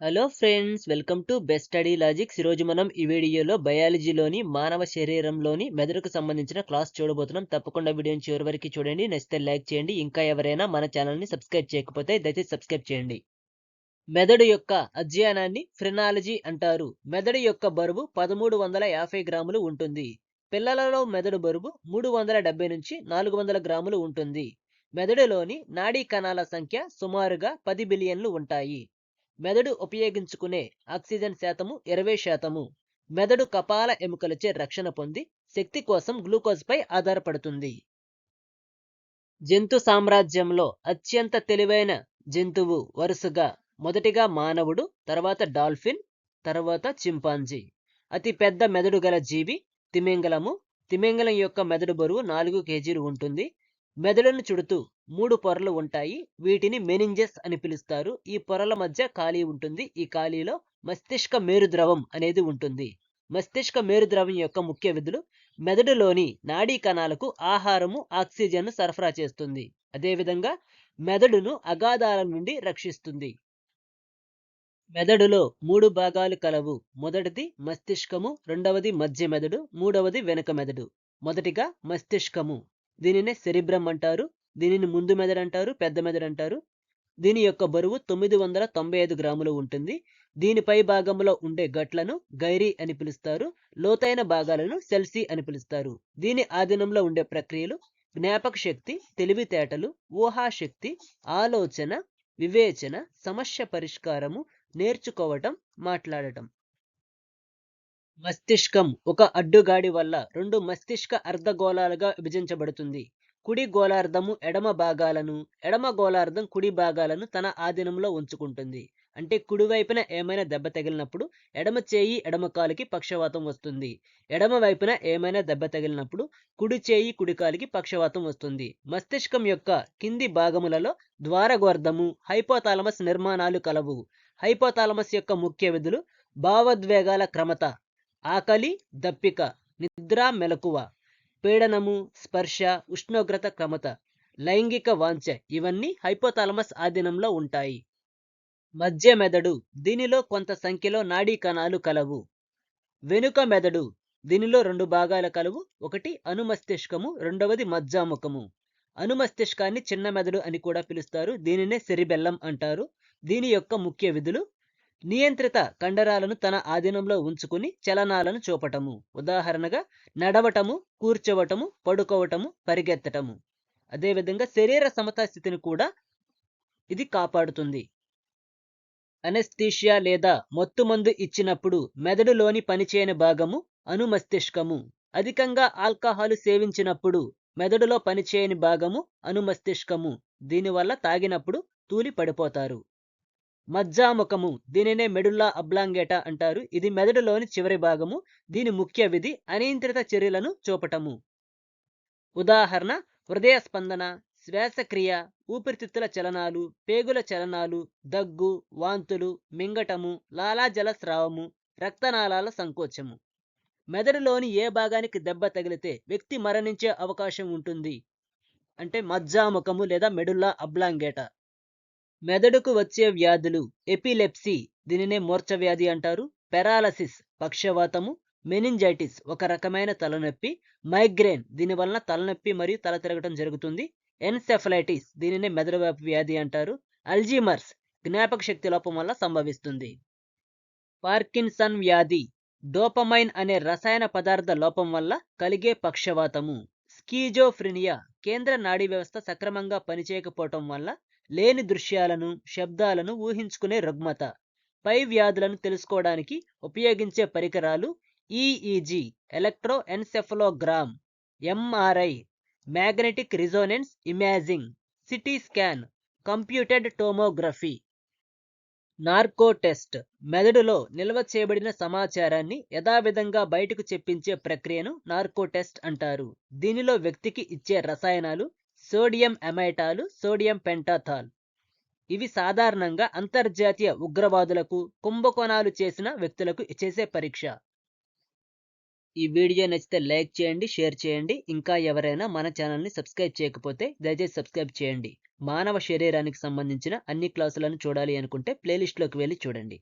Hello friends welcome to best study logics. ఈరోజు మనం ఈ వీడియోలో బయాలజీలోని మానవ శరీరంలోని మెదడుకు సంబంధించిన క్లాస్ చూడబోతున్నాం. తప్పకుండా వీడియోని చివరి వరకు చూడండి. నచ్చితే లైక్ చేయండి. ఇంకా ఎవరైనా మన ఛానల్ని సబ్స్క్రైబ్ చేయకపోతే దయచేసి సబ్స్క్రైబ్ చేయండి. మెదడు యొక్క అధ్యయనాన్ని ఫ్రెనాలజీ అంటారు. మెదడు యొక్క బరువు పదమూడు వందల యాభై గ్రాములు ఉంటుంది. పిల్లలలో మెదడు బరువు మూడు వందల డెబ్బై నుంచి నాలుగు వందల గ్రాములు ఉంటుంది. మెదడులోని నాడీ కణాల సంఖ్య సుమారుగా పది బిలియన్లు ఉంటాయి. మెదడు ఉపయోగించుకునే ఆక్సిజన్ శాతము ఇరవై శాతము. మెదడు కపాల ఎముకలచే రక్షణ పొంది శక్తి కోసం గ్లూకోజ్పై ఆధారపడుతుంది. జంతు సామ్రాజ్యంలో అత్యంత తెలివైన జంతువు వరుసగా మొదటిగా మానవుడు తర్వాత డాల్ఫిన్ తర్వాత చింపాంజీ. అతి పెద్ద మెదడు గల జీవి తిమింగలము. తిమింగలం యొక్క మెదడు బరువు నాలుగు కేజీలు ఉంటుంది. మెదడును చుడుతూ మూడు పొరలు ఉంటాయి. వీటిని మెనింజెస్ అని పిలుస్తారు. ఈ పొరల మధ్య ఖాళీ ఉంటుంది. ఈ ఖాళీలో మస్తిష్క మేరుద్రవం అనేది ఉంటుంది. మస్తిష్క మేరుద్రవం యొక్క ముఖ్య విధులు మెదడులోని నాడీ కణాలకు ఆహారము ఆక్సిజన్ను సరఫరా చేస్తుంది. అదేవిధంగా మెదడును అగాధాల నుండి రక్షిస్తుంది. మెదడులో మూడు భాగాలు కలవు. మొదటిది మస్తిష్కము రెండవది మధ్య మెదడు మూడవది వెనుక మెదడు. మొదటిగా మస్తిష్కము. దీనినే సెరిబ్రం అంటారు. దీనిని ముందు మెదడు అంటారు పెద్ద మెదడు అంటారు. దీని యొక్క బరువు తొమ్మిది వందల తొంభై ఐదు గ్రాములు ఉంటుంది. దీనిపై భాగంలో ఉండే గట్లను గైరీ అని పిలుస్తారు. లోతైన భాగాలను సెల్సీ అని పిలుస్తారు. దీని ఆధీనంలో ఉండే ప్రక్రియలు జ్ఞాపక శక్తి తెలివితేటలు ఊహాశక్తి ఆలోచన వివేచన సమస్య పరిష్కారము నేర్చుకోవటం మాట్లాడటం. మస్తిష్కం ఒక అడ్డుగాడి వల్ల రెండు మస్తిష్క అర్ధగోళాలుగా విభజించబడుతుంది. కుడి గోళార్ధము ఎడమ భాగాలను ఎడమ గోళార్ధం కుడి భాగాలను తన ఆధీనంలో ఉంచుకుంటుంది. అంటే కుడివైపున ఏమైనా దెబ్బ తగిలినప్పుడు ఎడమ చేయి ఎడమ కాలుకి పక్షవాతం వస్తుంది. ఎడమ వైపున ఏమైనా దెబ్బ తగిలినప్పుడు కుడి చేయి కుడి కాలికి పక్షవాతం వస్తుంది. మస్తిష్కం యొక్క కింది భాగములలో ద్వారగోర్ధము హైపోతాలమస్ నిర్మాణాలు కలవు. హైపోతాలమస్ యొక్క ముఖ్య విధులు భావోద్వేగాల క్రమత ఆకలి దప్పిక నిద్ర మెలకువ. పీడనము స్పర్శ ఉష్ణోగ్రత క్రమత లైంగిక వాంఛ ఇవన్నీ హైపోతాలమస్ ఆధీనంలో ఉంటాయి. మధ్య మెదడు దీనిలో కొంత సంఖ్యలో నాడీ కణాలు కలవు. వెనుక మెదడు దీనిలో రెండు భాగాలు కలవు. ఒకటి అనుమస్తిష్కము రెండవది మజ్జాముఖము అనుమస్తిష్కాన్ని చిన్న మెదడు అని కూడా పిలుస్తారు. దీనినే సెరిబెల్లం అంటారు. దీని యొక్క ముఖ్య విధులు నియంత్రిత కండరాలను తన ఆధీనంలో ఉంచుకుని చలనాలను చూపటము. ఉదాహరణగా నడవటము కూర్చోవటము పడుకోవటము పరిగెత్తటము. అదేవిధంగా శరీర సమతా స్థితిని కూడా ఇది కాపాడుతుంది. అనెస్థీషియా లేదా మత్తుమందు ఇచ్చినప్పుడు మెదడులోని పనిచేయని భాగము అనుమస్తిష్కము. అధికంగా ఆల్కహాల్ సేవించినప్పుడు మెదడులో పనిచేయని భాగము అనుమస్తిష్కము. దీనివల్ల తాగినప్పుడు తూలి పడిపోతారు. మజ్జాముఖము దీనినే మెడుల్లా అబ్లాంగేటా అంటారు. ఇది మెదడులోని చివరి భాగము దీని ముఖ్య విధి అనియంత్రిత చర్యలను చూపటము. ఉదాహరణ హృదయ స్పందన శ్వాసక్రియ ఊపిరితిత్తుల చలనాలు పేగుల చలనాలు దగ్గు వాంతులు మింగటము లాలాజల స్రావము రక్తనాళాల సంకోచము. మెదడులోని ఏ భాగానికి దెబ్బ తగిలితే వ్యక్తి మరణించే అవకాశం ఉంటుంది. అంటే మజ్జాముఖము లేదా మెడుల్లా అబ్లాంగేటా. మెదడుకు వచ్చే వ్యాధులు ఎపిలెప్సీ దీనినే మూర్ఛ వ్యాధి అంటారు. పెరాలసిస్ పక్షవాతము మెనింజైటిస్ ఒక రకమైన తలనొప్పి మైగ్రేన్ దీనివలన తలనొప్పి మరియు తల తిరగటం జరుగుతుంది. ఎన్సెఫలైటిస్ దీనినే మెదడువ్యాపి వ్యాధి అంటారు. అల్జీమర్స్ జ్ఞాపక శక్తి లోపం వల్ల సంభవిస్తుంది. పార్కిన్సన్ వ్యాధి డోపమైన్ అనే రసాయన పదార్థ లోపం వల్ల కలిగే పక్షవాతము. స్కీజోఫ్రినియా కేంద్ర నాడీ వ్యవస్థ సక్రమంగా పనిచేయకపోవటం వల్ల లేని దృశ్యాలను శబ్దాలను ఊహించుకునే రుగ్మత పై వ్యాధులను తెలుసుకోవడానికి ఉపయోగించే పరికరాలు EEG electroencephalogram MRI magnetic resonance imaging CT scan computed tomography narco test మెదడులో నిల్వ చేయబడిన సమాచారాన్ని యథావిధంగా బయటకు చెప్పించే ప్రక్రియను నార్కో టెస్ట్ అంటారు. దీనిలో వ్యక్తికి ఇచ్చే రసాయనాలు సోడియం అమైటాలు సోడియం పెంటాథాల్. ఇవి సాధారణంగా అంతర్జాతీయ ఉగ్రవాదులకు కుంభకోణాలు చేసిన వ్యక్తులకు చేసే పరీక్ష. ఈ వీడియో నచ్చితే లైక్ చేయండి షేర్ చేయండి. ఇంకా ఎవరైనా మన ఛానల్ని సబ్స్క్రైబ్ చేయకపోతే దయచేసి సబ్స్క్రైబ్ చేయండి. మానవ శరీరానికి సంబంధించిన అన్ని క్లాసులను చూడాలి అనుకుంటే ప్లేలిస్ట్లోకి వెళ్ళి చూడండి.